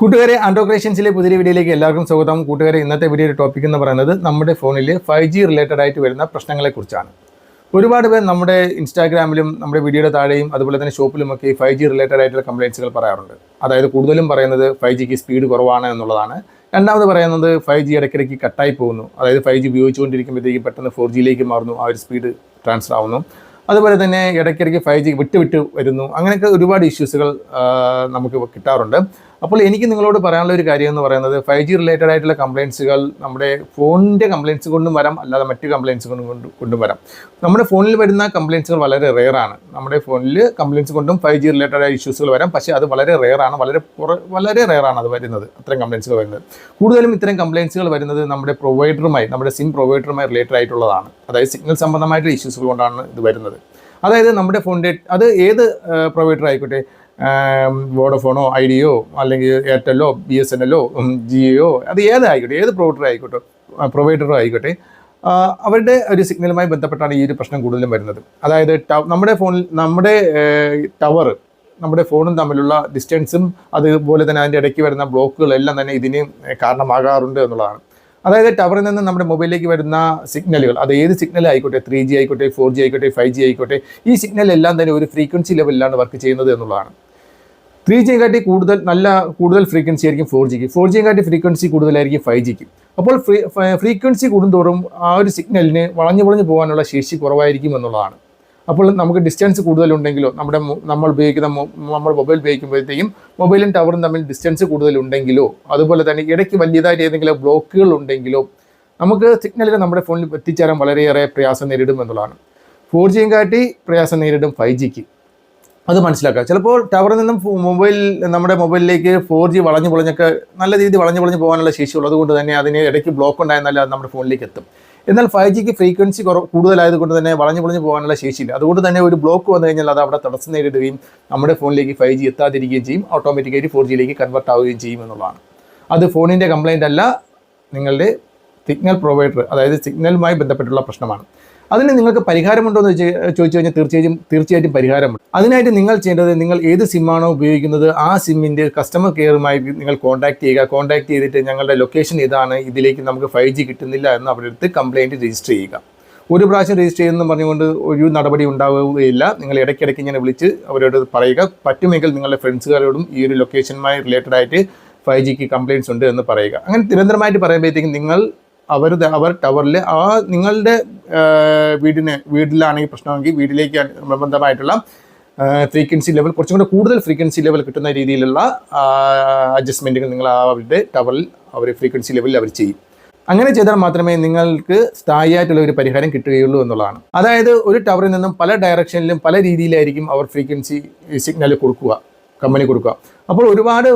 കൂട്ടുകാരെ ആൻഡ്രോക്രേഷൻസിലെ പുതിയ വീഡിയോയിലേക്ക് എല്ലാവർക്കും സ്വാഗതം. കൂട്ടുകാരെ ഇന്നത്തെ വീഡിയോയുടെ ടോപ്പിക് എന്ന് പറയുന്നത് നമ്മുടെ ഫോണിൽ ഫൈവ് ജി റിലേറ്റഡ് ആയിട്ട് വരുന്ന പ്രശ്നങ്ങളെക്കുറിച്ചാണ്. ഒരുപാട് പേർ നമ്മുടെ ഇൻസ്റ്റാഗ്രാമിലും നമ്മുടെ വീഡിയോയുടെ താഴെയും അതുപോലെ തന്നെ ഷോപ്പിലുമൊക്കെ ഫൈവ് ജി റിലേറ്റഡ് ആയിട്ടുള്ള കംപ്ലയിൻസുകൾ പറയാറുണ്ട്. അതായത് കൂടുതലും പറയുന്നത് ഫൈവ് ജിക്ക് സ്പീഡ് കുറവാണ് എന്നുള്ളതാണ്. രണ്ടാമത് പറയുന്നത് ഫൈവ് ജി ഇടയ്ക്കിടയ്ക്ക് കട്ടായി പോകുന്നു. അതായത് ഫൈവ് ജി ഉപയോഗിച്ചുകൊണ്ടിരിക്കുമ്പോഴത്തേക്ക് പെട്ടെന്ന് ഫോർ ജിയിലേക്ക് മാറുന്നു. ആ ഒരു സ്പീഡ് ട്രാൻസ്ഫർ ആവുന്നു. അതുപോലെ തന്നെ ഇടയ്ക്കിടയ്ക്ക് ഫൈവ് ജി വിട്ട് വിട്ട് വരുന്നു. അങ്ങനെയൊക്കെ ഒരുപാട് ഇഷ്യൂസുകൾ നമുക്ക് കിട്ടാറുണ്ട്. അപ്പോൾ എനിക്ക് നിങ്ങളോട് പറയാനുള്ള ഒരു കാര്യം എന്ന് പറയുന്നത് ഫൈവ് ജി റിലേറ്റഡ് ആയിട്ടുള്ള കംപ്ലയിൻസുകൾ നമ്മുടെ ഫോണിന്റെ കംപ്ലയിൻസ് കൊണ്ടും വരാം അല്ലാതെ മറ്റ് കംപ്ലയിൻസ് കൊണ്ടും കൊണ്ട് വരാം. നമ്മുടെ ഫോണിൽ വരുന്ന കംപ്ലയിൻസുകൾ വളരെ റെയർ ആണ്. നമ്മുടെ ഫോണിൽ കംപ്ലയിൻസ് കൊണ്ടും ഫൈവ് ജി റിലേറ്റഡ് ആയ ഇഷ്യൂസുകൾ വരാം. പക്ഷേ അത് വളരെ റെയർ ആണ് വളരെ വളരെ റെയർ ആണ് അത് വരുന്നത് അത്തരം കംപ്ലയിൻസുകൾ വരുന്നത്. കൂടുതലും ഇത്തരം കംപ്ലയിൻസുകൾ വരുന്നത് നമ്മുടെ പ്രൊവൈഡറുമായി നമ്മുടെ സിം പ്രൊവൈഡറുമായി റിലേറ്റഡ് ആയിട്ടുള്ളതാണ്. അതായത് സിഗ്നൽ സംബന്ധമായിട്ടുള്ള ഇഷ്യൂസുകൾ കൊണ്ടാണ് ഇത് വരുന്നത്. അതായത് നമ്മുടെ ഫോണിന്റെ അത് ഏത് പ്രൊവൈഡർ ആയിക്കോട്ടെ വോഡഫോണോ ഐഡിയോ അല്ലെങ്കിൽ എയർടെല്ലോ ബി എസ് എൻ എല്ലോ ജിയോ അത് ഏതായിക്കോട്ടെ ഏത് പ്രൊവൈഡർ ആയിക്കോട്ടെ പ്രൊവൈഡറോ ആയിക്കോട്ടെ അവരുടെ ഒരു സിഗ്നലുമായി ബന്ധപ്പെട്ടാണ് ഈ ഒരു പ്രശ്നം കൂടുതലും വരുന്നത്. അതായത് നമ്മുടെ ഫോണിൽ നമ്മുടെ ടവർ നമ്മുടെ ഫോണും തമ്മിലുള്ള ഡിസ്റ്റൻസും അതുപോലെ തന്നെ അതിന്റെ ഇടയ്ക്ക് വരുന്ന ബ്ലോക്കുകളെല്ലാം തന്നെ ഇതിന് കാരണമാകാറുണ്ട് എന്നുള്ളതാണ്. അതായത് ടവറിൽ നിന്ന് നമ്മുടെ മൊബൈലിലേക്ക് വരുന്ന സിഗ്നലുകൾ അത് ഏത് സിഗ്നൽ ആയിക്കോട്ടെ ത്രീ ജി ആയിക്കോട്ടെ ഫോർ ജി ആയിക്കോട്ടെ ഫൈവ് ജി ആയിക്കോട്ടെ ഈ സിഗ്നൽ എല്ലാം തന്നെ ഒരു ഫ്രീക്വൻസി ലെവലിലാണ് വർക്ക് ചെയ്യുന്നത് എന്നുള്ളതാണ്. ത്രീ ജി കാട്ടി കൂടുതൽ നല്ല കൂടുതൽ ഫ്രീക്വൻസി ആയിരിക്കും ഫോർ ജിക്ക് ഫോർ ജിയും കാട്ടി ഫ്രീക്വൻസി കൂടുതലായിരിക്കും ഫൈവ് ജിക്ക് അപ്പോൾ ഫ്രീ ഫ്രീക്വൻസി കൂടുന്തോറും ആ ഒരു സിഗ്നലിന് വളഞ്ഞു വളഞ്ഞു പോകാനുള്ള ശേഷി കുറവായിരിക്കും എന്നുള്ളതാണ്. അപ്പോൾ നമുക്ക് ഡിസ്റ്റൻസ് കൂടുതലുണ്ടെങ്കിലോ നമ്മുടെ നമ്മൾ ഉപയോഗിക്കുന്ന നമ്മൾ മൊബൈൽ ഉപയോഗിക്കുമ്പോഴത്തേക്കും മൊബൈലും ടവറും തമ്മിൽ ഡിസ്റ്റൻസ് കൂടുതലുണ്ടെങ്കിലോ അതുപോലെ തന്നെ ഇടയ്ക്ക് വലിയതായിട്ട് ഏതെങ്കിലും ബ്ലോക്കുകൾ ഉണ്ടെങ്കിലോ നമുക്ക് സിഗ്നലിൽ നമ്മുടെ ഫോണിൽ എത്തിച്ചേരാൻ വളരെയേറെ പ്രയാസം നേരിടും എന്നുള്ളതാണ്. ഫോർ ജിയും കാട്ടി പ്രയാസം നേരിടും ഫൈവ് ജിക്ക് അത് മനസ്സിലാക്കുക. ചിലപ്പോൾ ടവറിൽ നിന്നും മൊബൈൽ നമ്മുടെ മൊബൈലിലേക്ക് ഫോർ ജി വളഞ്ഞു പൊളഞ്ഞൊക്കെ നല്ല രീതിയിൽ വളഞ്ഞു പൊളഞ്ഞ് പോകാനുള്ള ശേഷി ഉള്ളതുകൊണ്ട് തന്നെ അതിന് ഇടയ്ക്ക് ബ്ലോക്ക് ഉണ്ടായിരുന്നാലും അത് നമ്മുടെ ഫോണിലേക്ക് എത്തും. എന്നാൽ ഫൈവ് ജിക്ക് ഫ്രീക്വൻസി കുറവ് കൂടുതലായതുകൊണ്ട് തന്നെ വളഞ്ഞു പൊളഞ്ഞ് പോകാനുള്ള ശേഷിയില്ല. അതുകൊണ്ട് തന്നെ ഒരു ബ്ലോക്ക് വന്നു കഴിഞ്ഞാൽ അത് അവിടെ തടസ്സം നേരിടുകയും നമ്മുടെ ഫോണിലേക്ക് ഫൈവ് ജി എത്താതിരിക്കുകയും ചെയ്യും. ഓട്ടോമാറ്റിക്കായിട്ട് ഫോർ ജിയിലേക്ക് കൺവേർട്ട് ആവുകയും ചെയ്യും എന്നുള്ളതാണ്. അത് ഫോണിന്റെ കംപ്ലൈന്റ് അല്ല നിങ്ങളുടെ സിഗ്നൽ പ്രൊവൈഡർ അതായത് സിഗ്നലുമായി ബന്ധപ്പെട്ടുള്ള പ്രശ്നമാണ്. അതിന് നിങ്ങൾക്ക് പരിഹാരമുണ്ടോ എന്ന് ചോദിച്ച് കഴിഞ്ഞാൽ തീർച്ചയായും തീർച്ചയായിട്ടും പരിഹാരമുണ്ട്. അതിനായിട്ട് നിങ്ങൾ ചെയ്യേണ്ടത് നിങ്ങൾ ഏത് സിമ്മാണോ ഉപയോഗിക്കുന്നത് ആ സിമ്മിന്റെ കസ്റ്റമർ കെയറുമായി നിങ്ങൾ കോൺടാക്ട് ചെയ്യുക. കോൺടാക്ട് ചെയ്തിട്ട് ഞങ്ങളുടെ ലൊക്കേഷൻ ഇതാണ് ഇതിലേക്ക് നമുക്ക് ഫൈവ് ജി കിട്ടുന്നില്ല എന്ന് അവരുടെ അടുത്ത് കംപ്ലയിന്റ് രജിസ്റ്റർ ചെയ്യുക. ഒരു പ്രാവശ്യം രജിസ്റ്റർ ചെയ്യുന്നു പറഞ്ഞുകൊണ്ട് ഒരു നടപടി ഉണ്ടാവുകയില്ല. നിങ്ങൾ ഇടയ്ക്കിടയ്ക്ക് ഇങ്ങനെ വിളിച്ച് അവരോട് പറയുക. പറ്റുമെങ്കിൽ നിങ്ങളുടെ ഫ്രണ്ട്സുകാരോടും ഈ ഒരു ലൊക്കേഷനുമായി റിലേറ്റഡ് ആയിട്ട് ഫൈവ് ജിക്ക് കംപ്ലയിന്റ്സ് ഉണ്ട് എന്ന് പറയുക. അങ്ങനെ നിരന്തരമായിട്ട് പറയുമ്പോഴത്തേക്കും നിങ്ങൾ അവർ അവർ ടവറിൽ ആ നിങ്ങളുടെ വീടിന് വീട്ടിലാണെങ്കിൽ പ്രശ്നമെങ്കിൽ വീട്ടിലേക്ക് നിർബന്ധമായിട്ടുള്ള ഫ്രീക്വൻസി ലെവൽ കുറച്ചും കൂടെ കൂടുതൽ ഫ്രീക്വൻസി ലെവൽ കിട്ടുന്ന രീതിയിലുള്ള അഡ്ജസ്റ്റ്മെന്റുകൾ നിങ്ങൾ അവരുടെ ടവറിൽ അവർ ഫ്രീക്വൻസി ലെവലിൽ അവർ ചെയ്യും. അങ്ങനെ ചെയ്താൽ മാത്രമേ നിങ്ങൾക്ക് സ്ഥായിയായിട്ടുള്ള ഒരു പരിഹാരം കിട്ടുകയുള്ളൂ എന്നുള്ളതാണ്. അതായത് ഒരു ടവറിൽ നിന്നും പല ഡയറക്ഷനിലും പല രീതിയിലായിരിക്കും അവർ ഫ്രീക്വൻസി സിഗ്നൽ കൊടുക്കുക. കമ്പനി കൊടുക്കുക. അപ്പോൾ ഒരുപാട്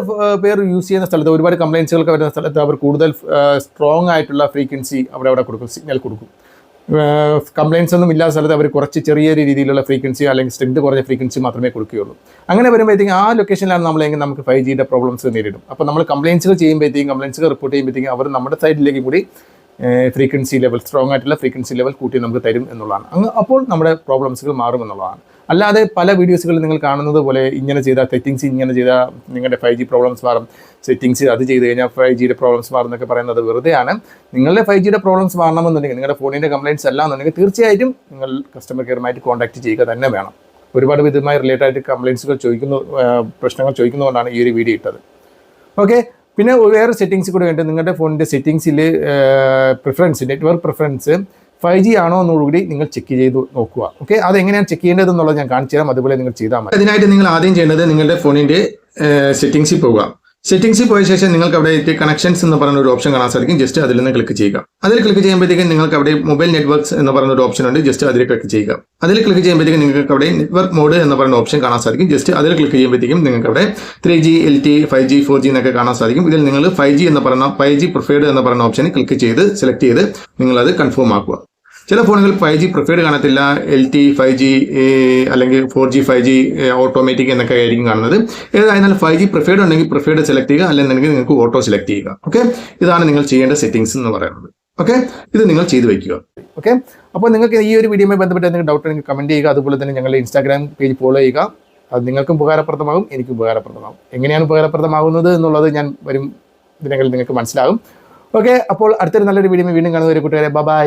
പേർ യൂസ് ചെയ്യുന്ന സ്ഥലത്ത് ഒരുപാട് കംപ്ലയിൻസുകളൊക്കെ വരുന്ന സ്ഥലത്ത് അവർ കൂടുതൽ സ്ട്രോങ് ആയിട്ടുള്ള ഫ്രീക്വൻസി അവിടെ അവിടെ കൊടുക്കും സിഗ്നൽ കൊടുക്കും. കംപ്ലയിൻസ് ഒന്നും ഇല്ലാത്ത സ്ഥലത്ത് അവർ കുറച്ച് ചെറിയ രീതിയിലുള്ള ഫ്രീക്വൻസി അല്ലെങ്കിൽ സ്ട്രെങ്ത് കുറഞ്ഞ ഫ്രീക്വൻസി മാത്രമേ കൊടുക്കുകയുള്ളൂ. അങ്ങനെ വരുമ്പോഴത്തേക്കും ആ ലൊക്കേഷനിലാണ് നമ്മളെങ്കിൽ നമുക്ക് ഫൈവ് ജിയുടെ പ്രോബ്ലംസ് നേരിടും. അപ്പോൾ നമ്മൾ കംപ്ലയിൻസുകൾ ചെയ്യുമ്പോഴത്തേക്കും കംപ്ലയിൻസുകൾ റിപ്പോർട്ട് ചെയ്യുമ്പോഴത്തേക്കും അവർ നമ്മുടെ സൈഡിലേക്ക് കൂടി ഫ്രീക്വൻസി ലെവൽ സ്ട്രോങ് ആയിട്ടുള്ള ഫ്രീക്വൻസി ലെവൽ കൂട്ടി നമുക്ക് തരും എന്നുള്ളതാണ്. അങ്ങ് അപ്പോൾ നമ്മുടെ പ്രോബ്ലംസുകൾ മാറും എന്നുള്ളതാണ് അല്ലാതെ പല വീഡിയോസുകളിൽ നിങ്ങൾ കാണുന്നത് പോലെ ഇങ്ങനെ ചെയ്ത സെറ്റിങ്സ് ഇങ്ങനെ ചെയ്ത നിങ്ങളുടെ ഫൈവ് ജി പ്രോബ്ലംസ് മാറും. സെറ്റിങ്സ് അത് ചെയ്ത് കഴിഞ്ഞാൽ ഫൈവ് ജിയുടെ പ്രോബ്ലംസ് മാറും എന്നൊക്കെ പറയുന്നത് വെറുതെയാണ്. നിങ്ങളുടെ ഫൈവ് ജിയുടെ പ്രോബ്ലംസ് മാറണമെന്നുണ്ടെങ്കിൽ നിങ്ങളുടെ ഫോണിന്റെ കംപ്ലയിന്റ്സ് അല്ല എന്നുണ്ടെങ്കിൽ തീർച്ചയായിട്ടും നിങ്ങൾ കസ്റ്റമർ കെയറുമായിട്ട് കോൺടാക്ട് ചെയ്യുക തന്നെ വേണം. ഒരുപാട് ഇതുമായി റിലേറ്റഡ് ആയിട്ട് കംപ്ലയിൻസുകൾ ചോദിക്കുന്നു പ്രശ്നങ്ങൾ ചോദിക്കുന്നതുകൊണ്ടാണ് ഈ ഒരു വീഡിയോ ഇട്ടത്. ഓക്കെ പിന്നെ വേറെ സെറ്റിങ്സ് കൂടെ ഉണ്ട്. നിങ്ങളുടെ ഫോണിന്റെ സെറ്റിങ്സിൽ preference network preference five G ആണോ എന്നുകൂടി നിങ്ങൾ ചെക്ക് ചെയ്ത് നോക്കുക. ഓക്കെ അത് എങ്ങനെയാണ് ചെക്ക് ചെയ്യേണ്ടത് എന്നുള്ളത് ഞാൻ കാണിച്ചു തരാം. അതുപോലെ നിങ്ങൾ ചെയ്താൽ മതി. അതിനായിട്ട് നിങ്ങൾ ആദ്യം ചെയ്യേണ്ടത് നിങ്ങളുടെ ഫോണിന്റെ സെറ്റിംഗ്സിൽ പോവുക. സെറ്റിംഗ്സിൽ പോയ ശേഷം നിങ്ങൾക്ക് അവിടെ കണക്ഷൻസ് എന്ന് പറഞ്ഞ ഒരു ഓപ്ഷൻ കാണാൻ സാധിക്കും. ജസ്റ്റ് അതിൽ നിന്ന് ക്ലിക്ക് ചെയ്യുക. അതിൽ ക്ലിക്ക് ചെയ്യുമ്പോഴത്തേക്കും നിങ്ങൾക്ക് അവിടെ മൊബൈൽ നെറ്റ്വർക്ക്സ് എന്ന് പറഞ്ഞ ഒരു ഓപ്ഷൻ ഉണ്ട്. ജസ്റ്റ് അതിൽ ക്ലിക്ക് ചെയ്യുക. അതിൽ ക്ലിക്ക് ചെയ്യുമ്പോഴത്തേക്കും നിങ്ങൾക്ക് അവിടെ നെറ്റ്വർക്ക് മോഡ് എന്ന് പറഞ്ഞ ഓപ്ഷൻ കാണാൻ സാധിക്കും. ജസ്റ്റ് അതിൽ ക്ലിക്ക് ചെയ്യുമ്പോഴത്തേക്കും നിങ്ങൾക്ക് അവിടെ three G L T five G four G എന്നൊക്കെ കാണാൻ സാധിക്കും. ഇതിൽ നിങ്ങൾ ഫൈവ് ജി എന്ന് പറഞ്ഞ ഫൈവ് ജി പ്രിഫേർഡ് എന്ന് പറഞ്ഞ ഓപ്ഷൻ ക്ലിക്ക് ചെയ്ത് സെലക്ട് ചെയ്ത് നിങ്ങൾ അത് കൺഫേം ആക്കുക. ചില ഫോണുകൾ ഫൈവ് ജി പ്രിഫേർഡ് കാണത്തില്ല. എൽ ടി ഫൈവ് ജി അല്ലെങ്കിൽ four G five G automatic എന്നൊക്കെ ആയിരിക്കും കാണുന്നത്. ഏതായിരുന്നാലും ഫൈവ് ജി പ്രിഫേർഡ് ഉണ്ടെങ്കിൽ പ്രിഫേർഡ് സെലക്ട് ചെയ്യുക. അല്ലെന്നുണ്ടെങ്കിൽ നിങ്ങൾക്ക് ഓട്ടോ സെലക്ട് ചെയ്യുക. ഓക്കെ ഇതാണ് നിങ്ങൾ ചെയ്യേണ്ട സെറ്റിംഗ്സ് എന്ന് പറയുന്നത്. ഓക്കെ ഇത് നിങ്ങൾ ചെയ്തു വയ്ക്കുക ഓക്കെ അപ്പോൾ നിങ്ങൾക്ക് ഈ ഒരു വീഡിയോയുമായി ബന്ധപ്പെട്ട് എന്തെങ്കിലും ഡൗട്ട് ഉണ്ടെങ്കിൽ കമന്റ് ചെയ്യുക. അതുപോലെ തന്നെ ഞങ്ങളുടെ ഇൻസ്റ്റാഗ്രാം പേജ് ഫോളോ ചെയ്യുക. അത് നിങ്ങൾക്കും ഉപകാരപ്രദമാകും എനിക്കും ഉപകാരപ്രദമാകും. എങ്ങനെയാണ് ഉപകാരപ്രദമാകുന്നത് എന്നുള്ളത് ഞാൻ വരും ദിനങ്ങളിൽ നിങ്ങൾക്ക് മനസ്സിലാകും. ഓക്കെ അപ്പോൾ അടുത്തൊരു നല്ലൊരു വീഡിയോ വീണ്ടും കാണുന്നവരെ കൂട്ടുകാരെ ബൈ